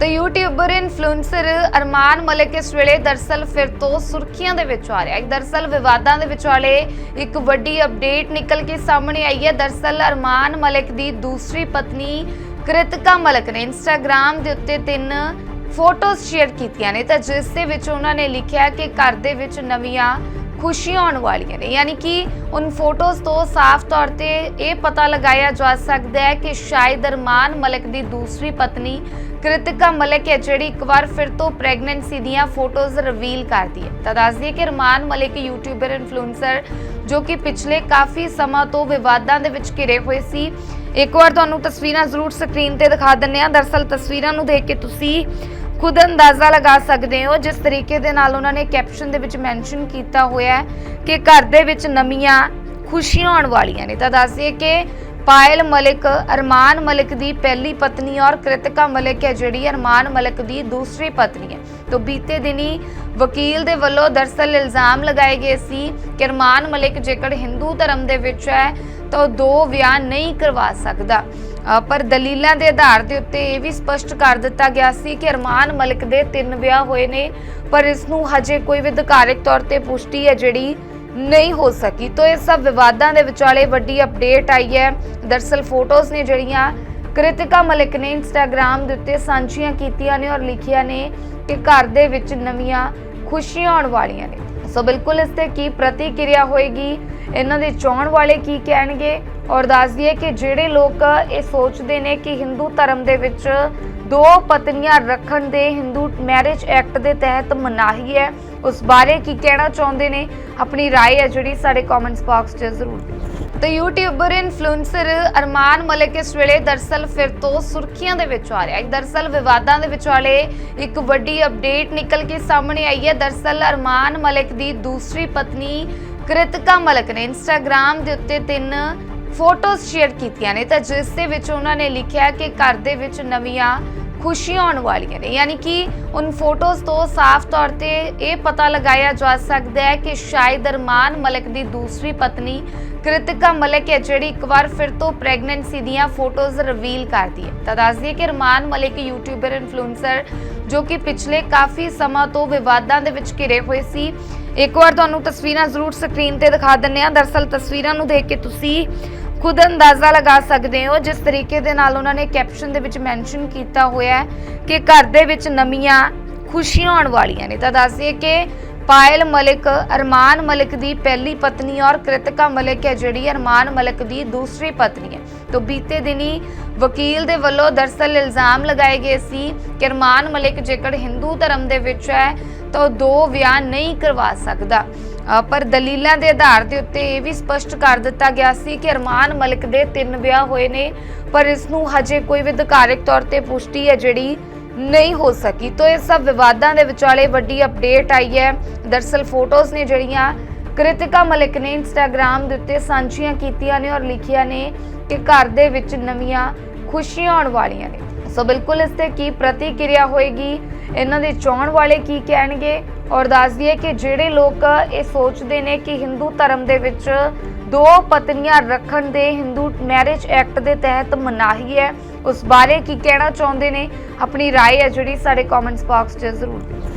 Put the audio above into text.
ਤੇ YouTuber influencer ਅਰਮਾਨ ਮਲਿਕ ਇਸ ਵੇਲੇ ਦਰਸਲ ਫਿਰ ਤੋਂ ਸੁਰਖੀਆਂ ਦੇ ਵਿੱਚ ਆ ਰਿਹਾ ਹੈ। ਦਰਸਲ ਵਿਵਾਦਾਂ ਦੇ ਵਿਚਾਲੇ ਇੱਕ ਵੱਡੀ ਅਪਡੇਟ ਨਿਕਲ ਕੇ ਸਾਹਮਣੇ ਆਈ ਹੈ। ਦਰਸਲ ਅਰਮਾਨ ਮਲਿਕ ਦੀ ਦੂਸਰੀ ਪਤਨੀ ਕ੍ਰਿਤਿਕਾ ਮਲਿਕ ਨੇ ਇੰਸਟਾਗ੍ਰam ਦੇ ਉੱਤੇ ਤਿੰਨ ਫੋਟੋਜ਼ ਸ਼ੇਅਰ ਕੀਤੀਆਂ ਨੇ। ਤਾਂ ਜਿਸ ਦੇ ਵਿੱਚ ਉਹਨਾਂ ਨੇ ਲਿਖਿਆ ਕਿ ਘਰ ਦੇ ਵਿੱਚ ਨਵੀਆਂ ਖੁਸ਼ੀਆਂ ਆਉਣ ਵਾਲੀਆਂ ਨੇ। ਯਾਨੀ ਕਿ ਉਨ ਫੋਟੋਜ਼ ਤੋਂ ਸਾਫ਼ ਤੌਰ ਤੇ ਇਹ ਪਤਾ ਲਗਾਇਆ ਜਾ ਸਕਦਾ ਹੈ ਕਿ ਸ਼ਾਇਦ ਅਰਮਾਨ ਮਲਿਕ ਦੀ ਦੂਸਰੀ ਪਤਨੀ ਕ੍ਰਿਤਿਕਾ ਮਲਿਕ ਹੈ, ਜਿਹੜੀ ਇੱਕ ਵਾਰ ਫਿਰ ਤੋਂ ਪ੍ਰੈਗਨੈਂਸੀ ਦੀਆਂ ਫੋਟੋਜ਼ ਰਿਵੀਲ ਕਰਦੀ ਹੈ। ਤਾਂ ਦੱਸਦੀ ਹੈ ਕਿ ਅਰਮਾਨ ਮਲਿਕ ਯੂਟਿਊਬਰ, ਇਨਫਲੂਐਂਸਰ, ਜੋ ਕਿ ਪਿਛਲੇ ਕਾਫੀ ਸਮਾਂ ਤੋਂ ਵਿਵਾਦਾਂ ਦੇ ਵਿੱਚ ਘਿਰੇ ਹੋਏ ਸੀ। ਇੱਕ ਵਾਰ ਤੁਹਾਨੂੰ ਤਸਵੀਰਾਂ ਜ਼ਰੂਰ ਸਕਰੀਨ ਤੇ ਦਿਖਾ ਦਿੰਨੇ ਆ ਦਰਸਲ ਤਸਵੀਰਾਂ ਨੂੰ ਦੇਖ ਕੇ ਤੁਸੀਂ ਖੁਦ ਅੰਦਾਜ਼ਾ ਲਗਾ ਸਕਦੇ ਹੋ, ਜਿਸ ਤਰੀਕੇ ਦੇ ਨਾਲ ਉਹਨਾਂ ਨੇ ਕੈਪਸ਼ਨ ਦੇ ਵਿੱਚ ਮੈਂਸ਼ਨ ਕੀਤਾ ਹੋਇਆ ਹੈ ਕਿ ਘਰ ਦੇ ਵਿੱਚ ਨਵੀਆਂ ਖੁਸ਼ੀਆਂ ਆਉਣ ਵਾਲੀਆਂ ਨੇ। ਤਾਂ ਦੱਸਦੀਏ ਕਿ ਪਾਇਲ ਮਲਿਕ, ਅਰਮਾਨ ਮਲਿਕ ਦੀ ਪਹਿਲੀ ਪਤਨੀ ਔਰ ਕ੍ਰਿਤਿਕਾ ਮਲਿਕ ਹੈ, ਜਿਹੜੀ ਅਰਮਾਨ ਮਲਿਕ ਦੀ ਦੂਸਰੀ ਪਤਨੀ ਹੈ। ਤੋਂ ਬੀਤੇ ਦਿਨੀ ਵਕੀਲ ਦੇ ਵੱਲੋਂ ਦਰਸਲ ਇਲਜ਼ਾਮ ਲਗਾਏ ਗਏ ਸੀ ਕਿ ਅਰਮਾਨ ਮਲਿਕ ਜੇਕਰ ਹਿੰਦੂ ਧਰਮ ਦੇ ਵਿੱਚ ਹੈ, ਤਾਂ ਉਹ ਦੋ ਵਿਆਹ ਨਹੀਂ ਕਰਵਾ ਸਕਦਾ। ਪਰ ਦਲੀਲਾਂ ਦੇ ਆਧਾਰ ਦੇ ਉੱਤੇ ਇਹ ਵੀ ਸਪਸ਼ਟ ਕਰ ਦਿੱਤਾ ਗਿਆ ਸੀ ਕਿ ਅਰਮਾਨ ਮਲਿਕ ਦੇ ਤਿੰਨ ਵਿਆਹ ਹੋਏ ਨੇ, ਪਰ ਇਸ ਨੂੰ ਹਜੇ ਕੋਈ ਵੀ ਅਧਿਕਾਰਿਕ ਤੌਰ ਤੇ ਪੁਸ਼ਟੀ ਹੈ ਜਿਹੜੀ ਨਹੀਂ ਹੋ ਸਕੀ। ਤੋਂ ਇਹ ਸਭ ਵਿਵਾਦਾਂ ਦੇ ਵਿਚਾਲੇ ਵੱਡੀ ਅਪਡੇਟ ਆਈ ਹੈ। ਦਰਸਲ ਫੋਟੋਜ਼ ਨੇ ਜਿਹੜੀਆਂ ਕ੍ਰਿਤਿਕਾ ਮਲਿਕ ਨੇ ਇੰਸਟਾਗ੍ਰam ਦੇ ਉੱਤੇ ਸਾਂਝੀਆਂ ਕੀਤੀਆਂ ਨੇ ਔਰ ਲਿਖਿਆ ਨੇ ਕਿ ਘਰ ਦੇ ਵਿੱਚ ਨਵੀਆਂ ਖੁਸ਼ੀਆਂ ਆਉਣ ਵਾਲੀਆਂ ਨੇ। ਸੋ ਬਿਲਕੁਲ ਇਸ ਤੇ ਕੀ ਪ੍ਰਤੀਕਿਰਿਆ ਹੋਏਗੀ ਇਹਨਾਂ ਦੇ ਚਾਹਣ ਵਾਲੇ ਕੀ ਕਹਿਣਗੇ ਔਰ ਦੱਸ ਦਈਏ ਕਿ ਜਿਹੜੇ ਲੋਕ ਇਹ ਸੋਚਦੇ ਨੇ ਕਿ ਹਿੰਦੂ ਧਰਮ ਦੇ ਵਿੱਚ ਦੋ ਪਤਨੀਆਂ ਰੱਖਣ ਦੇ ਹਿੰਦੂ ਮੈਰਿਜ ਐਕਟ ਦੇ ਤਹਿਤ ਮਨਾਹੀ ਹੈ ਉਸ ਬਾਰੇ ਕੀ ਕਹਿਣਾ ਚਾਹੁੰਦੇ ਨੇ ਆਪਣੀ رائے ਹੈ ਜਿਹੜੀ ਸਾਡੇ ਕਮੈਂਟਸ ਬਾਕਸ 'ਚ ਜ਼ਰੂਰ ਦਿਓ ਤੇ ਯੂਟਿਊਬਰ ਇਨਫਲੂਐਂਸਰ ਅਰਮਾਨ ਮਲਿਕ ਇਸ ਵੇਲੇ ਦਰਸਲ ਫਿਰ ਤੋਂ ਸੁਰਖੀਆਂ ਦੇ ਵਿੱਚ ਆ ਰਿਹਾ ਹੈ। ਦਰਸਲ ਵਿਵਾਦਾਂ ਦੇ ਵਿਚਾਲੇ ਇੱਕ ਵੱਡੀ ਅਪਡੇਟ ਨਿਕਲ ਕੇ ਸਾਹਮਣੇ ਆਈ ਹੈ। ਦਰਸਲ ਅਰਮਾਨ ਮਲਿਕ ਦੀ ਦੂਸਰੀ ਪਤਨੀ ਕ੍ਰਿਤਿਕਾ ਮਲਿਕ ਨੇ ਇੰਸਟਾਗ੍ਰam ਦੇ ਉੱਤੇ ਤਿੰਨ ਫੋਟੋਜ਼ ਸ਼ੇਅਰ ਕੀਤੀਆਂ ਨੇ। ਤਾਂ ਜਿਸ ਦੇ ਵਿੱਚ ਉਹਨਾਂ ਨੇ ਲਿਖਿਆ ਕਿ ਘਰ ਦੇ ਵਿੱਚ ਨਵੀਆਂ ਖੁਸ਼ੀਆਂ ਆਉਣ ਵਾਲੀਆਂ ਨੇ। ਯਾਨੀ ਕਿ ਉਨ ਫੋਟੋਜ਼ ਤੋਂ ਸਾਫ਼ ਤੌਰ ਤੇ ਇਹ ਪਤਾ ਲਗਾਇਆ ਜਾ ਸਕਦਾ ਹੈ ਕਿ ਸ਼ਾਇਦ ਅਰਮਾਨ ਮਲਿਕ ਦੀ ਦੂਸਰੀ ਪਤਨੀ ਕ੍ਰਿਤਿਕਾ ਮਲਿਕ ਹੈ, ਜਿਹੜੀ ਇੱਕ ਵਾਰ ਫਿਰ ਤੋਂ ਪ੍ਰੈਗਨੈਂਸੀ ਦੀਆਂ ਫੋਟੋਜ਼ ਰਿਵੀਲ ਕਰਦੀ ਹੈ। ਤਾਂ ਦੱਸਦੀ ਹੈ ਕਿ ਅਰਮਾਨ ਮਲਿਕ ਯੂਟਿਊਬਰ, ਇਨਫਲੂਐਂਸਰ, ਜੋ ਕਿ ਪਿਛਲੇ ਕਾਫੀ ਸਮਾਂ ਤੋਂ ਵਿਵਾਦਾਂ ਦੇ ਵਿੱਚ ਘਿਰੇ ਹੋਏ ਸੀ। ਇੱਕ ਵਾਰ ਤੁਹਾਨੂੰ ਤਸਵੀਰਾਂ ਜ਼ਰੂਰ ਸਕਰੀਨ ਤੇ ਦਿਖਾ ਦਿੰਨੇ ਆ ਦਰਸਲ ਤਸਵੀਰਾਂ ਨੂੰ ਦੇਖ ਕੇ ਤੁਸੀਂ ਖੁਦ ਅੰਦਾਜ਼ਾ ਲਗਾ ਸਕਦੇ ਹੋ, ਜਿਸ ਤਰੀਕੇ ਦੇ ਨਾਲ ਉਹਨਾਂ ਨੇ ਕੈਪਸ਼ਨ ਦੇ ਵਿੱਚ ਮੈਂਸ਼ਨ ਕੀਤਾ ਹੋਇਆ ਹੈ ਕਿ ਘਰ ਦੇ ਵਿੱਚ ਨਵੀਆਂ ਖੁਸ਼ੀਆਂ ਆਉਣ ਵਾਲੀਆਂ ਨੇ। ਤਾਂ ਦੱਸਦੀਏ ਕਿ ਪਾਇਲ ਮਲਿਕ, ਅਰਮਾਨ ਮਲਿਕ ਦੀ ਪਹਿਲੀ ਪਤਨੀ ਔਰ ਕ੍ਰਿਤਿਕਾ ਮਲਿਕ ਹੈ ਜਿਹੜੀ, ਅਰਮਾਨ ਮਲਿਕ ਦੀ ਦੂਸਰੀ ਪਤਨੀ ਹੈ। ਤੋਂ ਬੀਤੇ ਦਿਨੀ ਵਕੀਲ ਦੇ ਵੱਲੋਂ ਦਰਸਲ ਇਲਜ਼ਾਮ ਲਗਾਏ ਗਏ ਸੀ ਕਿ ਅਰਮਾਨ ਮਲਿਕ ਜੇਕਰ ਹਿੰਦੂ ਧਰਮ ਦੇ ਵਿੱਚ ਹੈ, ਤਾਂ ਉਹ ਦੋ ਵਿਆਹ ਨਹੀਂ ਕਰਵਾ ਸਕਦਾ। ਪਰ ਦਲੀਲਾਂ ਦੇ ਆਧਾਰ ਦੇ ਉੱਤੇ ਇਹ ਵੀ ਸਪਸ਼ਟ ਕਰ ਦਿੱਤਾ ਗਿਆ ਸੀ ਕਿ ਅਰਮਾਨ ਮਲਿਕ ਦੇ ਤਿੰਨ ਵਿਆਹ ਹੋਏ ਨੇ, ਪਰ ਇਸ ਨੂੰ ਹਜੇ ਕੋਈ ਵੀ ਅਧਿਕਾਰਿਕ ਤੌਰ ਤੇ ਪੁਸ਼ਟੀ ਹੈ ਜਿਹੜੀ ਨਹੀਂ ਹੋ ਸਕੀ। ਤੋਂ ਇਹ ਸਭ ਵਿਵਾਦਾਂ ਦੇ ਵਿਚਾਲੇ ਵੱਡੀ ਅਪਡੇਟ ਆਈ ਹੈ। ਦਰਸਲ ਫੋਟੋਜ਼ ਨੇ ਜਿਹੜੀਆਂ ਕ੍ਰਿਤਿਕਾ ਮਲਿਕ ਨੇ ਇੰਸਟਾਗ੍ਰam ਦੇ ਉੱਤੇ ਸਾਂਝੀਆਂ ਕੀਤੀਆਂ ਨੇ ਔਰ ਲਿਖਿਆ ਨੇ ਕਿ ਘਰ ਦੇ ਵਿੱਚ ਨਵੀਆਂ ਖੁਸ਼ੀਆਂ ਆਉਣ ਵਾਲੀਆਂ ਨੇ। ਸੋ ਬਿਲਕੁਲ ਇਸ ਤੇ ਕੀ ਪ੍ਰਤੀਕਿਰਿਆ ਹੋਏਗੀ, ਇਹਨਾਂ ਦੇ ਚਾਹਣ ਵਾਲੇ ਕੀ ਕਹਿਣਗੇ? ਔਰ ਦੱਸ ਦਈਏ ਕਿ ਜਿਹੜੇ ਲੋਕ ਇਹ ਸੋਚਦੇ ਨੇ ਕਿ ਹਿੰਦੂ ਧਰਮ ਦੇ ਵਿੱਚ ਦੋ ਪਤਨੀਆਂ ਰੱਖਣ ਦੇ ਹਿੰਦੂ ਮੈਰਿਜ ਐਕਟ ਦੇ ਤਹਿਤ ਮਨਾਹੀ ਹੈ ਉਸ ਬਾਰੇ ਕੀ ਕਹਿਣਾ ਚਾਹੁੰਦੇ ਨੇ ਆਪਣੀ رائے ਹੈ ਜਿਹੜੀ ਸਾਡੇ ਕਮੈਂਟਸ ਬਾਕਸ 'ਚ ਜ਼ਰੂਰ ਦਿਓ